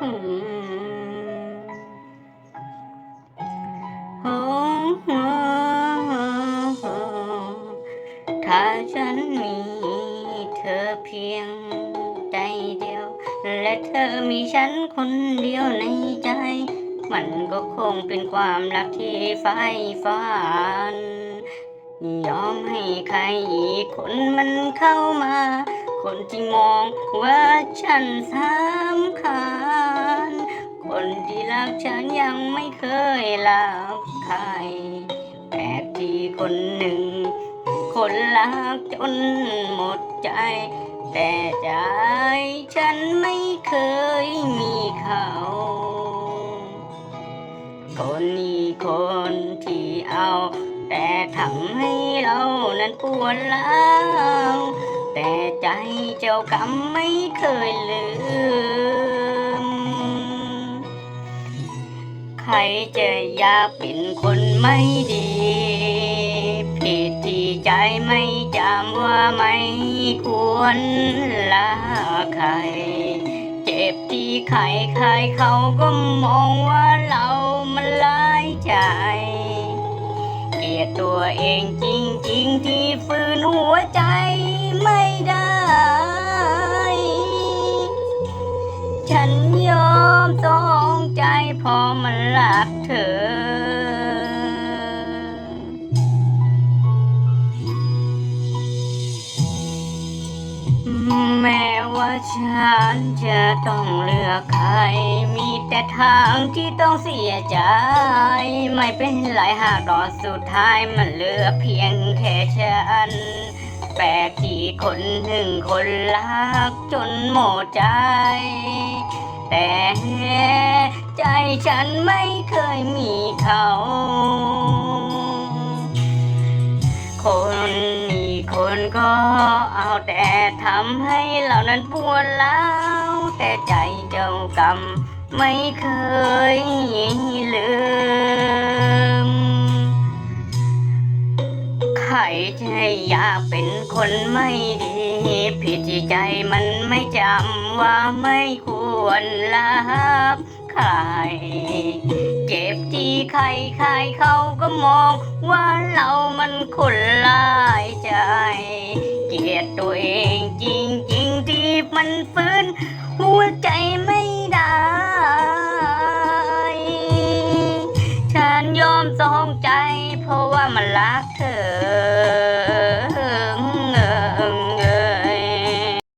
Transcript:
ถ้าฉันมีเธอเพียงใจเดียว และเธอมีฉันคนเดียวในใจ มันก็คงเป็นความรักที่ใฝ่ฝันยอมให้ใครอีกคนมันเข้ามา คนที่มองว่าฉันสำคัญ คนที่รักฉันยังไม่เคยรักใครแปลกที่คนหนึ่ง คนรักจนหมดใจ แต่ใจฉันไม่เคยมีเขา คนนี้คนที่เอา แต่ทำให้เรานั้นปวดร้าวแต่ใจเจ้ากรรมไม่เคยลืม ใจอยากเป็นคนไม่ดี ผิดที่ใจไม่จำว่าไม่ควรละใคร เจ็บที่ใครใครเขาก็มองว่าเรามันร้ายใจ เกลียดตัวเองจริง ๆ ที่ฝืนหัวใจไม่ได้ ใจเพอมันรักเธอ แม้ว่าฉันจะต้องเลือกใคร มีแต่ทางที่ต้องเสียใจ ไม่เป็นไรหากรอดสุดท้ายมันเหลือเพียงแค่ฉันแปลกที่คนหนึ่งคนรักจนหมดใจ แต่ ฉันไม่เคยมีเขา คนอีกคนก็เอาแต่ทำให้เรานั้นปวดร้าวแต่ใจเจ้ากรรมไม่เคย ใครจะอยากเป็นคนไม่ดี ผิดที่ใจมันไม่จำว่าไม่ควรรักใคร เจ็บที่ใครใครเขาก็มองว่าเรามันคนร้ายใจ เกลียดตัวเองจริงๆที่มันฝืนหัวใจไม่ได้ ฉันยอมสองใจ มันรักเธอ